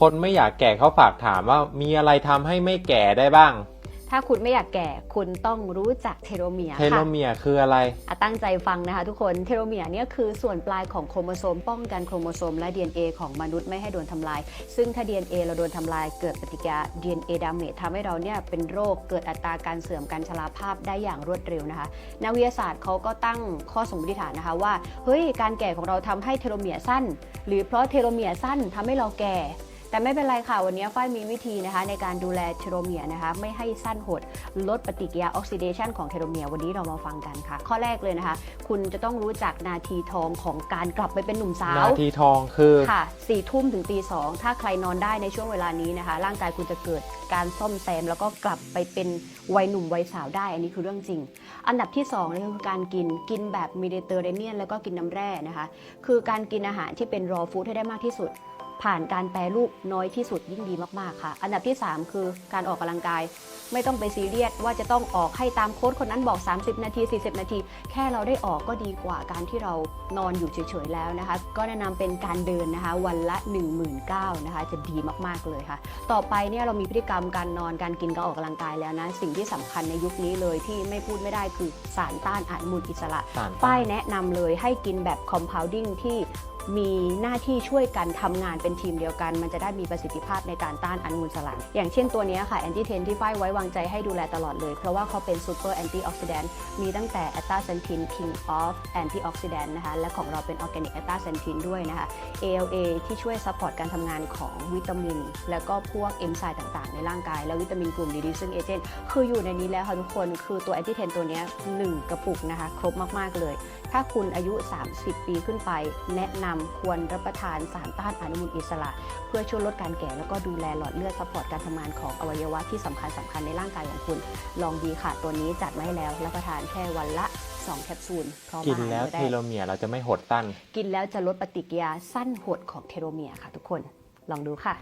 คนไม่อยากแก่เขาฝากถามว่ามีอะไรทำให้ไม่แก่ได้บ้าง ถ้าคุณไม่อยากแก่คุณต้องรู้จักเทโลเมียร์เทโลค่ะ เมียร์คืออะไร อะตั้งใจฟังนะคะทุกคน เทโลเมียร์เนี่ยคือส่วนปลายของโครโมโซมป้องกันโครโมโซมและ DNA ของมนุษย์ไม่ให้โดนทำลาย ซึ่งถ้า DNA เราโดนทำลายเกิดปฏิกิริยา DNA damage ทำให้เราเนี่ยเป็นโรคเกิดอัตราการเสื่อมการชราภาพได้อย่างรวดเร็วนะคะ นักวิทยาศาสตร์เขาก็ตั้งข้อสมมติฐานนะคะว่า เฮ้ย การแก่ของเราทำให้เทโลเมียร์สั้น หรือเพราะเทโลเมียร์สั้นทำให้เราแก่ แต่ไม่เป็นไรค่ะ วันนี้ฝ้ายมีวิธีนะคะในการดูแลเทโลเมียร์นะคะไม่ให้สั้นหดลดปฏิกิริยาออกซิเดชันของเทโลเมียร์วันนี้เรามาฟังกันค่ะ ข้อแรกเลยนะคะ คุณจะต้องรู้จักนาทีทองของการกลับไปเป็นหนุ่มสาว นาทีทองคือค่ะสี่ทุ่มถึงตีสองถ้าใครนอนได้ในช่วงเวลานี้นะคะ ร่างกายคุณจะเกิดการซ่อมแซม แล้วก็กลับไปเป็นวัยหนุ่มวัยสาวได้ อันนี้คือเรื่องจริง อันดับที่2นี่คือการกินกินแบบมิเดเตอร์เรเนียน แล้วก็กินน้ำแร่นะคะ คือการกินอาหารที่เป็นรอฟู้ดให้ได้มากที่สุด ผ่านการแปรรูปน้อยที่สุดยิ่งดีมากๆค่ะ อันดับที่ 3 คือการออกกำลังกาย ไม่ต้องไปซีเรียสว่าจะต้องออกให้ตามโค้ดคนนั้นบอก 30 นาที 40 นาที แค่เราได้ออกก็ดีกว่าการที่เรานอนอยู่เฉยๆแล้วนะคะ ก็แนะนำเป็นการเดินนะคะวันละ 1 9 0 0 0นะคะจะดีมากๆเลยค่ะ ต่อไปเนี่ยเรามีพฤติกรรมการนอนการกินการออกกำลังกายแล้วนะสิ่งที่สำคัญในยุคนี้เลยที่ไม่พูดไม่ได้คือสารต้านอนุมูลอิสระสารป้ายแนะนำเลยให้กินแบบ compounding ที่มีหน้าที่ช่วยกันทำงานเป็นทีมเดียวกัน มันจะได้มีประสิทธิภาพในการต้านอนุมูลอิสระอย่างเช่นตัวนี้ค่ะแอนติเทนที่ฝ้ายไว้วางใจให้ดูแลตลอดเลย เพราะว่าเขาเป็นซูเปอร์แอนตี้ออกซิแดนต์มีตั้งแต่แอตตาเซนทิน king of antioxidant นะคะและของเราเป็นออร์แกนิกแอตตาเซนทินด้วยนะคะ ALA ที่ช่วยซัพพอร์ตการทำงานของวิตามิน แล้วก็พวกเอนไซม์ต่างๆ ในร่างกาย และวิตามินกลุ่ม reducing agent คืออยู่ในนี้แล้วค่ะทุกคนคือตัวแอนติเทนตัวนี้หนึ่งกระปุกนะคะครบมากๆเลย ถ้าคุณอายุ 30 ปีขึ้นไปแนะนำควรรับประทานสารต้านอนุมูลอิสระ เพื่อช่วยลดการแก่แล้วก็ดูแลหลอดเลือดซัพพอร์ตการทำงานของอวัยวะที่สำคัญสำคัญในร่างกายของคุณ ลองดีค่ะตัวนี้จัดมาให้แล้วรับประทานแค่วันละ 2 แคปซูลพร้อมกินอาหารแล้วก็เทได้โลเมียร์เราจะไม่หดสั้น กินแล้วจะลดปฏิกิริยาสั้นหดของเทโลเมียร์ค่ะ ทุกคนลองดูค่ะ